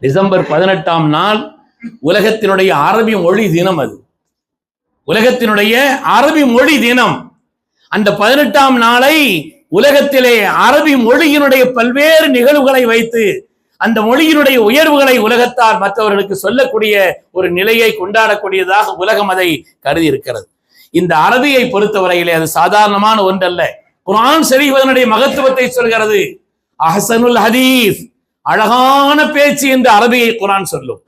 December பதினெட்டாம் நாள் உலகத்தினுடைய அரபி மொழி தினம் அது. உலகத்தினுடைய அரபி மொழி தினம். அந்த பதினெட்டாம் நாளை உலகத்திலே அரபி மொழியினுடைய பல்வேறு நிகழ்வுகளை வைத்து அந்த மொழியினுடைய உயர்வுகளை உலகத்தால் மற்றவர்களுக்கு சொல்லக்கூடிய ஒரு நிலையை கொண்டாடக்கூடியதாக உலகம் அதை கருதி இருக்கிறது இந்த அரபியை பொறுத்தவரையிலே அது சாதாரணமான ஒன்றல்ல. குரான் ஷரீஃப் மகத்துவத்தை சொல்கிறது. அஹசனுல் ஹதீஸ். அழகான பேச்சு என்று அரபியை குரான் சொல்லும்.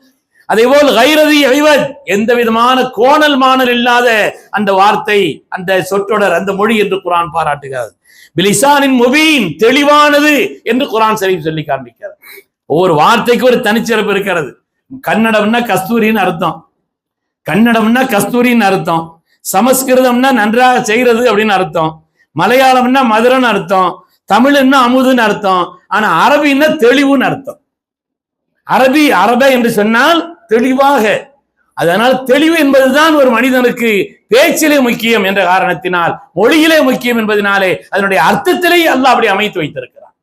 அதேபோல் கைரதி ஐவத் எந்த விதமான கோணல் மாணல் இல்லாத அந்த வார்த்தை அந்த சொற்றொடர் அந்த மொழி என்று குரான் பாராட்டுகிறது. பிலிசானின் முபீன் தெளிவானது என்று குரான் ஷரீஃப் சொல்லி காண்பிக்கிறது ஒவ்வொரு வார்த்தைக்கு ஒரு தனிச்சிறப்பு இருக்கிறது. கன்னடம்னா கஸ்தூரின்னு அர்த்தம். கன்னடம்னா கஸ்தூரின்னு அர்த்தம். சமஸ்கிருதம்னா நன்றாக செய்கிறது அப்படின்னு அர்த்தம். மலையாளம்னா மதுரன்னு அர்த்தம். தமிழ்னா அமுதுன்னு அர்த்தம். ஆனா அரபின்னா தெளிவுன்னு அர்த்தம். அரபி அரப என்று சொன்னால் தெளிவாக. அதனால் தெளிவு என்பதுதான் ஒரு மனிதனுக்கு பேச்சிலே முக்கியம் என்ற காரணத்தினால் மொழியிலே முக்கியம் என்பதனாலே அதனுடைய அர்த்தத்திலே அல்லாஹ் அப்படி அமைத்து வைத்திருக்கிறான்.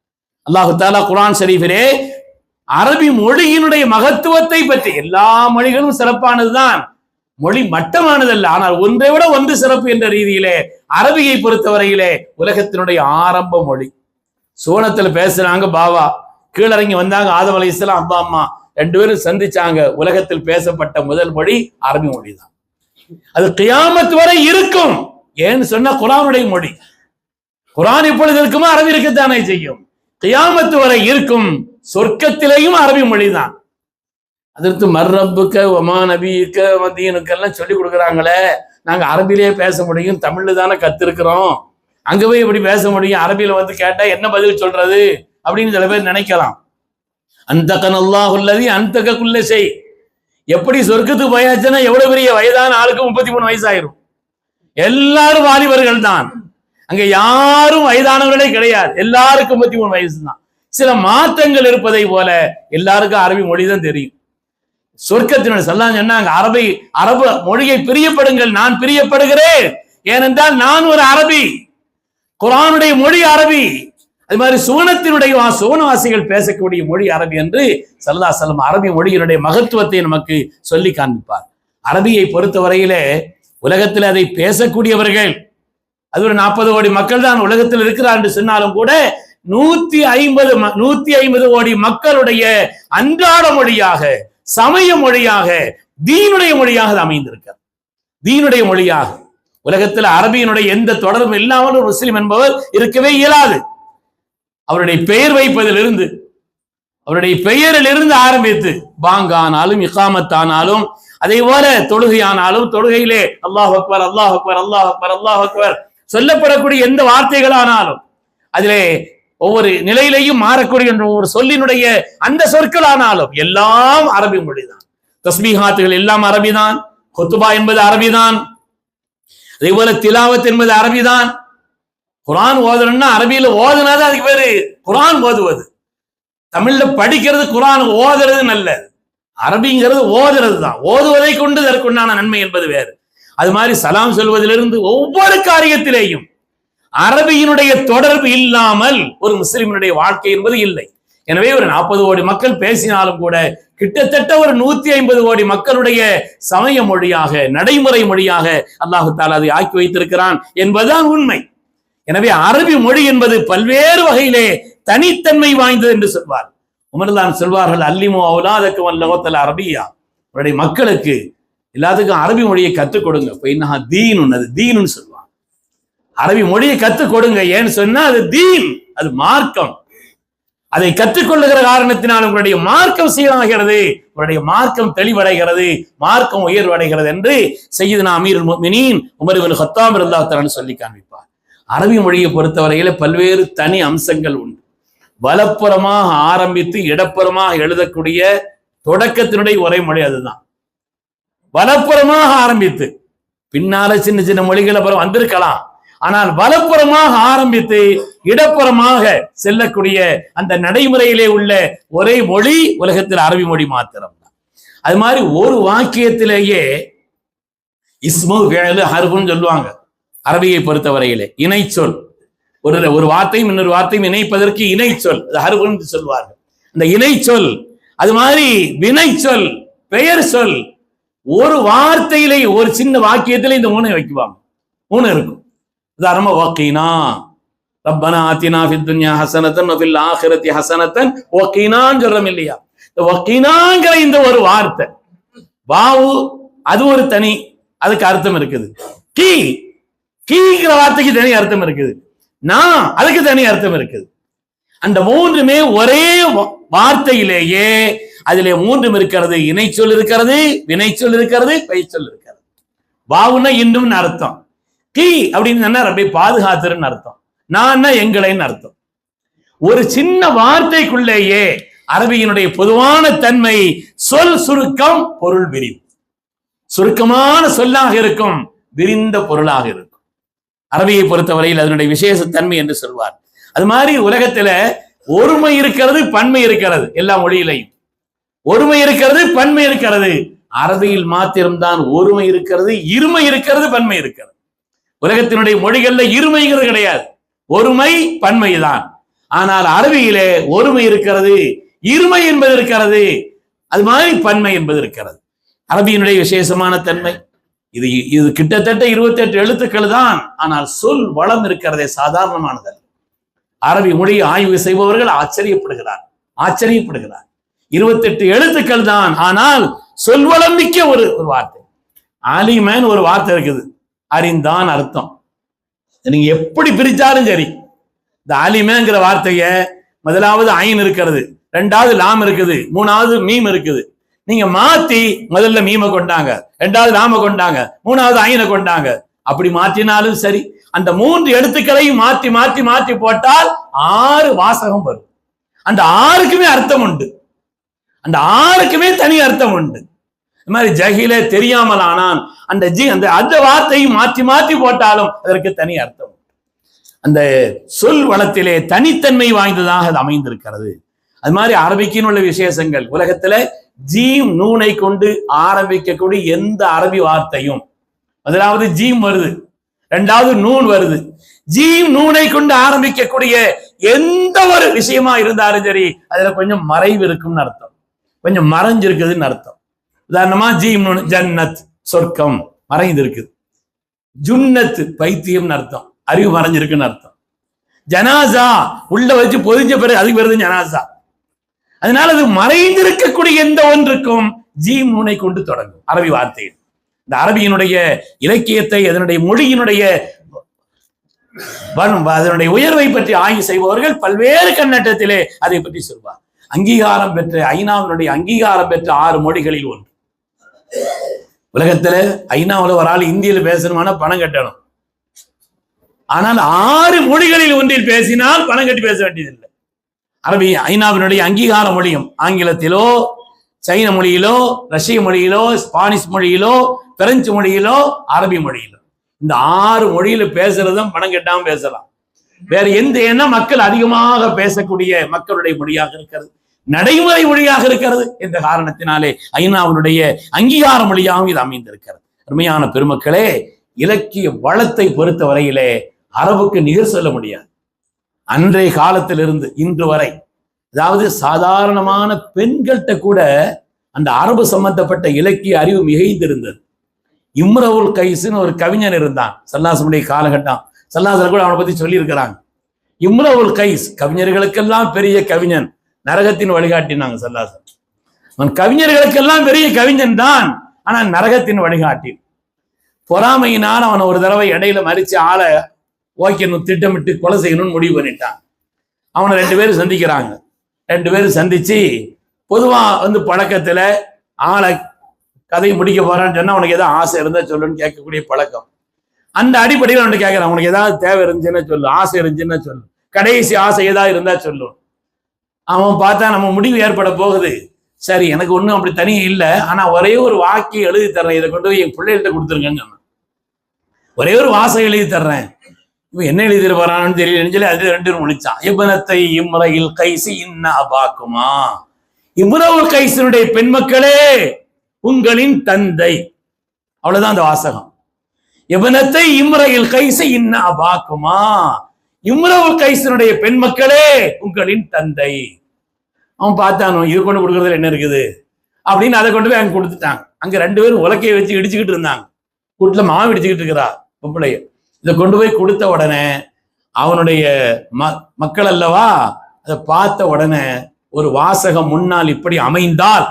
அல்லாஹு தாலா குரான் ஷரீஃபிலே அரபி மொழியினுடைய மகத்துவத்தை பற்றி எல்லா மொழிகளும் சிறப்பானதுதான். மொழி மட்டமானதல்ல ஆனால் ஒன்றை விட ஒன்று சிறப்பு என்ற ரீதியிலே அரபியை பொறுத்தவரையிலே உலகத்தினுடைய ஆரம்ப மொழி. சோனத்தில் பேசுறாங்க பாவா. கீழறங்கி வந்தாங்க ஆதம் அலை இஸ்லாம் அப்பா அம்மா. ரெண்டு பேரும் சந்திச்சாங்க. உலகத்தில் பேசப்பட்ட முதல் மொழி அரபி மொழி தான் அது கியாமத்து வரை இருக்கும். ஏன்னு சொன்னா குரானுடைய மொழி. குரான் இப்பொழுது இருக்குமோ? அரபி இருக்கத்தானே செய்யும். கியாமத்து வரை இருக்கும். சொர்க்கத்திலேயும் அரபி மொழி தான் அதற்கு மர்ரப்புக்க ஒமா நபிக்க மதீனுக்கு சொல்லி கொடுக்குறாங்களே. நாங்க அரபிலேயே பேச முடியும். தமிழ்ல தானே கத்திருக்கிறோம். அங்க போய் எப்படி பேச முடியும்? அரபியில வந்து கேட்டா என்ன பதில் சொல்றது? அப்படின்னு சில பேர் நினைக்கலாம். அந்த கனல்லாஹுல்லதி அந்த குள்ள செய் எப்படி சொர்க்கத்துக்கு போயாச்சுன்னா எவ்வளவு பெரிய வயதான ஆளுக்கு முப்பத்தி மூணு வயசாயிரும். எல்லாரும் வாலிபர்கள் தான். அங்க யாரும் வயதானவர்களே கிடையாது. எல்லாருக்கும் முப்பத்தி மூணு வயசு தான் சில மாற்றங்கள் இருப்பதை போல எல்லாருக்கும் அரபி மொழி தான் தெரியும். சொர்க்கத்தினர் சொல்லாம் சொன்னாங்க அரபி அரபு மொழியை பிரியப்படுங்கள். நான் பிரியப்படுகிறேன். ஏனென்றால் நான் ஒரு அரபி. குரானுடைய மொழி அரபி. அது மாதிரி சுவனத்தினுடைய சுவனவாசிகள் பேசக்கூடிய மொழி அரபி என்று சல்லா செல்லம் அரபி மொழியினுடைய மகத்துவத்தை நமக்கு சொல்லி காண்பிப்பார். அரபியை பொறுத்தவரையிலே உலகத்தில் அதை பேசக்கூடியவர்கள் அது ஒரு நாற்பது கோடி மக்கள் தான் உலகத்தில் இருக்கிறார் என்று சொன்னாலும் கூட நூத்தி ஐம்பது ம- நூத்தி ஐம்பது கோடி மக்களுடைய அன்றாட மொழியாக சமய மொழியாக தீனுடைய மொழியாக அது அமைந்திருக்கிறது. தீனுடைய மொழியாக. உலகத்தில் அரபியினுடைய எந்த தொடர்பும் இல்லாமல் ஒரு முஸ்லீம் என்பவர் இருக்கவே இயலாது. அவருடைய பெயர் வைப்பதிலிருந்து அவருடைய பெயரிலிருந்து ஆரம்பித்து பாங்கானாலும் இகாமத்தானாலும் அதே போல தொழுகையானாலும் தொழுகையிலே அல்லாஹ் அக்பர் அல்லாஹ் அக்பர் அல்லாஹ் அக்பர் அல்லாஹ் அக்பர் சொல்லப்படக்கூடிய எந்த வார்த்தைகளானாலும் அதிலே ஒவ்வொரு நிலையிலையும் மாறக்கூடிய ஒரு சொல்லினுடைய அந்த சொற்களானாலும் எல்லாம் அரபி மொழிதான். தஸ்மிஹாத்துகள் எல்லாம் அரபிதான். கொத்துபா என்பது அரபிதான். அதே போல திலாவத் என்பது அரபிதான். குரான் ஓதணும்னா அரபியில ஓதுனாதான் அதுக்கு பேரு குரான் ஓதுவது. தமிழ்ல படிக்கிறது குரான் ஓதுறது நல்லது. அரபிங்கிறது ஓதுறது தான் ஓதுவதை கொண்டு அதற்குண்டான நன்மை என்பது வேறு. அது மாதிரி சலாம் சொல்வதிலிருந்து ஒவ்வொரு காரியத்திலேயும் அரபியினுடைய தொடர்பு இல்லாமல் ஒரு முஸ்லிமினுடைய வாழ்க்கை என்பது இல்லை. எனவே ஒரு நாற்பது கோடி மக்கள் பேசினாலும் கூட கிட்டத்தட்ட ஒரு நூத்தி ஐம்பது கோடி மக்களுடைய சமய மொழியாக நடைமுறை மொழியாக அல்லாஹு தாலா அதை ஆக்கி வைத்திருக்கிறான் என்பதுதான் உண்மை. எனவே அரபி மொழி என்பது பல்வேறு வகையிலே தனித்தன்மை வாய்ந்தது என்று சொல்வார். உமர்தான் சொல்வார்கள் அல்லிமோ அவுலாதக்கு வல்லவத்தல் அரபியா. அவருடைய மக்களுக்கு எல்லாத்துக்கும் அரபி மொழியை கற்றுக் கொடுங்க. இப்ப தீன் அது தீனுன்னு சொல்லுவாங்க அரபி மொழியை கற்றுக் கொடுங்க. ஏன்னு சொன்னா அது தீன் அது மார்க்கம். அதை கற்றுக்கொள்ளுகிற காரணத்தினால் உங்களுடைய மார்க்கம் சீராகிறது உங்களுடைய மார்க்கம் தெளிவடைகிறது மார்க்கம் உயர்வடைகிறது என்று செய்யுதுனா அமீர் மினீன் உமர் ஹத்தாம் இருந்தாத்தரன் சொல்லி காண்பிப்பார். அரபி மொழியை பொறுத்தவரையில பல்வேறு தனி அம்சங்கள் உண்டு. வலப்புறமாக ஆரம்பித்து இடப்புறமாக எழுதக்கூடிய தொடக்கத்தினுடைய ஒரே மொழி அதுதான். வலப்புறமாக ஆரம்பித்து பின்னால சின்ன சின்ன மொழிகள் அப்புறம் வந்திருக்கலாம். ஆனால் வலப்புறமாக ஆரம்பித்து இடப்புறமாக செல்லக்கூடிய அந்த நடைமுறையிலே உள்ள ஒரே மொழி உலகத்தில் அரபி மொழி மாத்திரம் தான் அது மாதிரி ஒரு வாக்கியத்திலேயே இஸ்மு வேலு ஹர்புன்னு சொல்லுவாங்க. அரபியை பொறுத்தவரையிலே இணை சொல் ஒரு ஒரு வார்த்தையும் இன்னொரு வார்த்தையும் இணைப்பதற்கு இணை சொல் அது சொல்வார்கள் அந்த இணை சொல் அது மாதிரி வினை சொல் பெயர் சொல் ஒரு வார்த்தையிலே ஒரு சின்ன வாக்கியத்திலே இந்த மூணு வைக்குவாங்க. மூணு இருக்கும். உதாரணமா வக்கீனா ரப்பனா ஆத்தினா ஃபி துன்யா ஹசனத்தன் ஃபில் ஆஹிரத்தி ஹசனத்தன் வக்கீனான்னு சொல்றோம் இல்லையா? இந்த வக்கீனாங்கிற இந்த ஒரு வார்த்தை. வாவு அது ஒரு தனி அதுக்கு அர்த்தம் இருக்குது. கீ கீங்கிற வார்த்தைக்கு தனி அர்த்தம் இருக்குது. நான் அதுக்கு தனி அர்த்தம் இருக்குது. அந்த மூன்றுமே ஒரே வார்த்தையிலேயே அதிலே மூன்றும் இருக்கிறது இணைச்சொல் இருக்கிறது வினைச்சொல் இருக்கிறது பெய்ச்சொல் இருக்கிறது. வாவுன்னா இன்னும் அர்த்தம். கீ அப்படின்னு சொன்னா ரப்பை பாதுகாத்துருன்னு அர்த்தம். நான் எங்களைன்னு அர்த்தம். ஒரு சின்ன வார்த்தைக்குள்ளேயே அரபியினுடைய பொதுவான தன்மை சொல் சுருக்கம் பொருள் விரிவு. சுருக்கமான சொல்லாக இருக்கும் விரிந்த பொருளாக இருக்கும். அரபியை பொறுத்தவரையில் அதனுடைய விசேஷ தன்மை என்று சொல்வார். அது மாதிரி உலகத்துல ஒருமை இருக்கிறது பன்மை இருக்கிறது எல்லா மொழியிலையும். ஒருமை இருக்கிறது பன்மை இருக்கிறது. அரபியில் மாத்திரம்தான் ஒருமை இருக்கிறது இருமை இருக்கிறது பன்மை இருக்கிறது. உலகத்தினுடைய மொழிகள்ல இருமைங்கிறது கிடையாது. ஒருமை பன்மை தான். ஆனால் அரபியிலே ஒருமை இருக்கிறது இருமை என்பது இருக்கிறது அது மாதிரி பன்மை என்பது இருக்கிறது. அரபியினுடைய விசேஷமான தன்மை. இது இது கிட்டத்தட்ட 28 எழுத்துக்கள் தான். ஆனால் சொல் வளம் இருக்கிறதே சாதாரணமானதல்ல. அரபி மொழியை ஆய்வு செய்பவர்கள் ஆச்சரியப்படுகிறார் ஆச்சரியப்படுகிறார். 28 எழுத்துக்கள் தான். ஆனால் சொல்வளம் மிக்க ஒரு ஒரு வார்த்தை. ஆலிமேன் ஒரு வார்த்தை இருக்குது. அறிந்தான் அர்த்தம். நீங்க எப்படி பிரிச்சாலும் சரி. இந்த அலிமேங்கிற வார்த்தைய முதலாவது ஐன் இருக்கிறது ரெண்டாவது லாம் இருக்குது மூணாவது மீம் இருக்குது. நீங்க மாத்தி முதல்ல மீமை கொண்டாங்க ரெண்டாவது லாம கொண்டாங்க மூணாவது ஐனை கொண்டாங்க. அப்படி மாற்றினாலும் சரி அந்த மூன்று எழுத்துக்களையும் மாத்தி மாத்தி மாத்தி போட்டால் ஆறு வாசகம் வரும். அந்த ஆறுக்குமே அர்த்தம் உண்டு. அந்த ஆறுக்குமே தனி அர்த்தம் உண்டு. இந்த மாதிரி ஜஹிலே தெரியாமல் ஆனான். அந்த ஜி அந்த அந்த வார்த்தையும் மாற்றி மாற்றி போட்டாலும் அதற்கு தனி அர்த்தம் அந்த சொல் வளத்திலே தனித்தன்மை வாய்ந்ததாக அது அமைந்திருக்கிறது. அது மாதிரி அரபிக்கின் உள்ள விசேஷங்கள். உலகத்துல ஜீம் நூனை கொண்டு ஆரம்பிக்கக்கூடிய எந்த அரபி வார்த்தையும். முதலாவது ஜீம் வருது. ரெண்டாவது நூன் வருது. ஜீம் நூனை கொண்டு ஆரம்பிக்கக்கூடிய எந்த ஒரு விஷயமா இருந்தாலும் சரி அதுல கொஞ்சம் மறைவு இருக்கும்னு அர்த்தம். கொஞ்சம் மறைஞ்சிருக்குதுன்னு அர்த்தம். உதாரணமா ஜீம்னு ஜன்னத் சொர்க்கம் மறைந்து இருக்குது ஜுன்னத் பைத்தியம்னு அர்த்தம். அறிவு மறைஞ்சிருக்குன்னு அர்த்தம். ஜனாசா உள்ள வச்சு பொதிஞ்ச பிறகு அதுக்கு பிறகு ஜனாசா. அதனால அது மறைந்திருக்கக்கூடிய எந்த ஒன்றுக்கும் ஜீம் முனை கொண்டு தொடங்கும். அரபி வார்த்தைகள் இந்த அரபியினுடைய இலக்கியத்தை அதனுடைய மொழியினுடைய அதனுடைய உயர்வை பற்றி ஆய்வு செய்பவர்கள் பல்வேறு கண்ணட்டத்திலே அதை பற்றி சொல்வார். அங்கீகாரம் பெற்ற ஐநாவினுடைய அங்கீகாரம் பெற்ற ஆறு மொழிகளில் ஒன்று. உலகத்துல ஐநாவில் ஒரு ஆள் இந்தியில பேசணுமானா பணம் கட்டணும். ஆனால் ஆறு மொழிகளில் ஒன்றில் பேசினால் பணம் கட்டி பேச வேண்டியதில்லை. அரபி ஐநாவினுடைய அங்கீகார மொழியும் ஆங்கிலத்திலோ சைன மொழியிலோ ரஷ்ய மொழியிலோ ஸ்பானிஷ் மொழியிலோ பிரெஞ்சு மொழியிலோ அரபி மொழியிலோ. இந்த ஆறு மொழியில பேசுறதும் பணம் கட்டாம பேசலாம். வேற எந்த என்ன மக்கள் அதிகமாக பேசக்கூடிய மக்களுடைய மொழியாக இருக்கிறது. நடைமுறை மொழியாக இருக்கிறது என்ற காரணத்தினாலே ஐநாவினுடைய அங்கீகார மொழியாகவும் இது அமைந்திருக்கிறது. அருமையான பெருமக்களே இலக்கிய வளத்தை பொறுத்த வரையிலே அரபுக்கு நிகர் சொல்ல முடியாது. அன்றைய காலத்திலிருந்து இன்று வரை அதாவது சாதாரணமான பெண்கள்கிட்ட கூட அந்த அரபு சம்பந்தப்பட்ட இலக்கிய அறிவு மிகைந்திருந்தது. இம்ரவுல் கைஸ்னு ஒரு கவிஞன் இருந்தான் சல்லாசனுடைய காலகட்டம். சல்லாசன் கூட அவனை பத்தி சொல்லியிருக்கிறாங்க. இம்ரவுல் கைஸ் கவிஞர்களுக்கெல்லாம் பெரிய கவிஞன். நரகத்தின் வழிகாட்டினாங்க சல்லாசன் அவன் கவிஞர்களுக்கெல்லாம் பெரிய கவிஞன் தான் ஆனா நரகத்தின் வழிகாட்டி. பொறாமையினால் அவன் ஒரு தடவை இடையில மறிச்சு ஆளை ஓகேன்னு திட்டமிட்டு கொலை செய்யணும்னு முடிவு பண்ணிட்டான். அவனை ரெண்டு பேரும் சந்திக்கிறாங்க. ரெண்டு பேரும் சந்திச்சு பொதுவா வந்து பழக்கத்துல ஆளை கதை முடிக்க போறான்னு சொன்னா உனக்கு ஏதாவது ஆசை இருந்தா சொல்லுன்னு கேட்கக்கூடிய பழக்கம். அந்த அடிப்படையில் அவன்கிட்ட கேட்கறான் உனக்கு ஏதாவது தேவை இருந்துச்சுன்னா சொல்லு ஆசை இருந்துச்சுன்னா சொல்லு கடைசி ஆசை ஏதாவது இருந்தா சொல்லு. அவன் பார்த்தா நம்ம முடிவு ஏற்பட போகுது. சரி எனக்கு ஒன்றும் அப்படி தனியே இல்லை. ஆனா ஒரே ஒரு வாக்கியம் எழுதி தர்றேன். இதை கொண்டு போய் என் பிள்ளைகள்ட்ட கொடுத்துருங்கன்னு ஒரே ஒரு வாசகம் எழுதி தர்றேன். இவன் என்ன எழுதி போறான்னு தெரியலன்னு சொல்லி அது ரெண்டு பேரும் முடிச்சான் இபனத்தை இம்முறையில் கைசி இன்ன அபாக்குமா? இம்முறவுல் கைசனுடைய பெண் மக்களே உங்களின் தந்தை. அவ்வளவுதான் அந்த வாசகம். இவனத்தை இம்முறையில் கைசி இன்ன பாக்குமா இம்ரவு கைசனுடைய பெண் மக்களே உங்களின் தந்தை. அவன் பார்த்தானோ இது கொண்டு கொடுக்கறதுல என்ன இருக்குது? அப்படின்னு அதை கொண்டு போய் அங்க கொடுத்துட்டான் அங்க ரெண்டு பேரும் உலக்கையை வச்சு இடிச்சுக்கிட்டு இருந்தாங்க. கூட்டுல மாவு இடிச்சுக்கிட்டு இருக்கிறா பொம்பளைய. இதை கொண்டு போய் கொடுத்த உடனே அவனுடைய ம மக்கள் அல்லவா அதை பார்த்த உடனே ஒரு வாசகம் முன்னால் இப்படி அமைந்தால்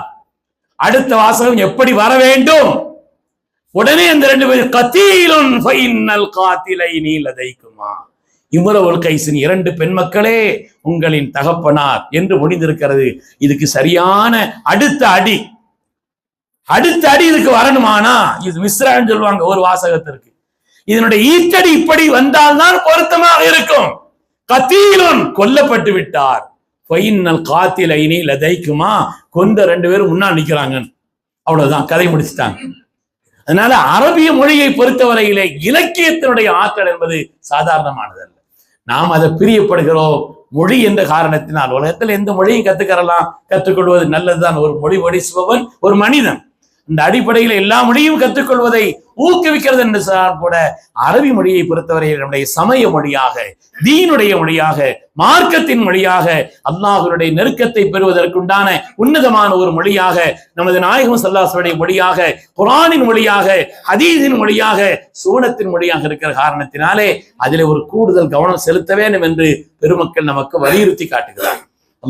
அடுத்த வாசகம் எப்படி வர வேண்டும்? உடனே அந்த ரெண்டு பேரும் கத்தியிலும் ஃபைனல் காத்திலை நீலதைக்குமா? இமுரவுல் கைசின் இரண்டு பெண் மக்களே உங்களின் தகப்பனார் என்று முடிந்திருக்கிறது இதுக்கு சரியான அடுத்த அடி. அடுத்த அடி இதுக்கு வரணுமானா? இது மிஸ்ரான்னு சொல்லுவாங்க ஒரு வாசகத்திற்கு. இதனுடைய ஈட்டடி இப்படி வந்தால்தான் பொருத்தமாக இருக்கும். கத்தீலுன் கொல்லப்பட்டு விட்டார். பொய்னல் காத்திலைனி லதைக்குமா? கொண்ட ரெண்டு பேரும் முன்னால் நிக்கிறாங்க அவ்வளவுதான் கதை முடிச்சுட்டாங்க. அதனால அரபிய மொழியை பொறுத்தவரையிலே இலக்கியத்தினுடைய ஆற்றல் என்பது சாதாரணமானதல்ல. நாம் அதை பிரியப்படுகிறோம். மொழி என்ற காரணத்தினால். உலகத்தில் எந்த மொழியும் கத்துக்கிறலாம் கற்றுக்கொள்வது நல்லதுதான். ஒரு மொழி படிச்சுபவன் ஒரு மனிதன். இந்த அடிப்படையில் எல்லா மொழியும் கற்றுக்கொள்வதை ஊக்குவிக்கிறது என்று சார்போட கூட அரபி மொழியை பொறுத்தவரை நம்முடைய சமய மொழியாக தீனுடைய மொழியாக மார்க்கத்தின் மொழியாக அல்லாஹருடைய நெருக்கத்தை பெறுவதற்குண்டான உன்னதமான ஒரு மொழியாக நமது நாயகம் சல்லாசுடைய மொழியாக குரானின் மொழியாக அதீதின் மொழியாக சூனத்தின் மொழியாக இருக்கிற காரணத்தினாலே அதிலே ஒரு கூடுதல் கவனம் செலுத்த வேண்டும் என்று பெருமக்கள் நமக்கு வலியுறுத்தி காட்டுகிறார்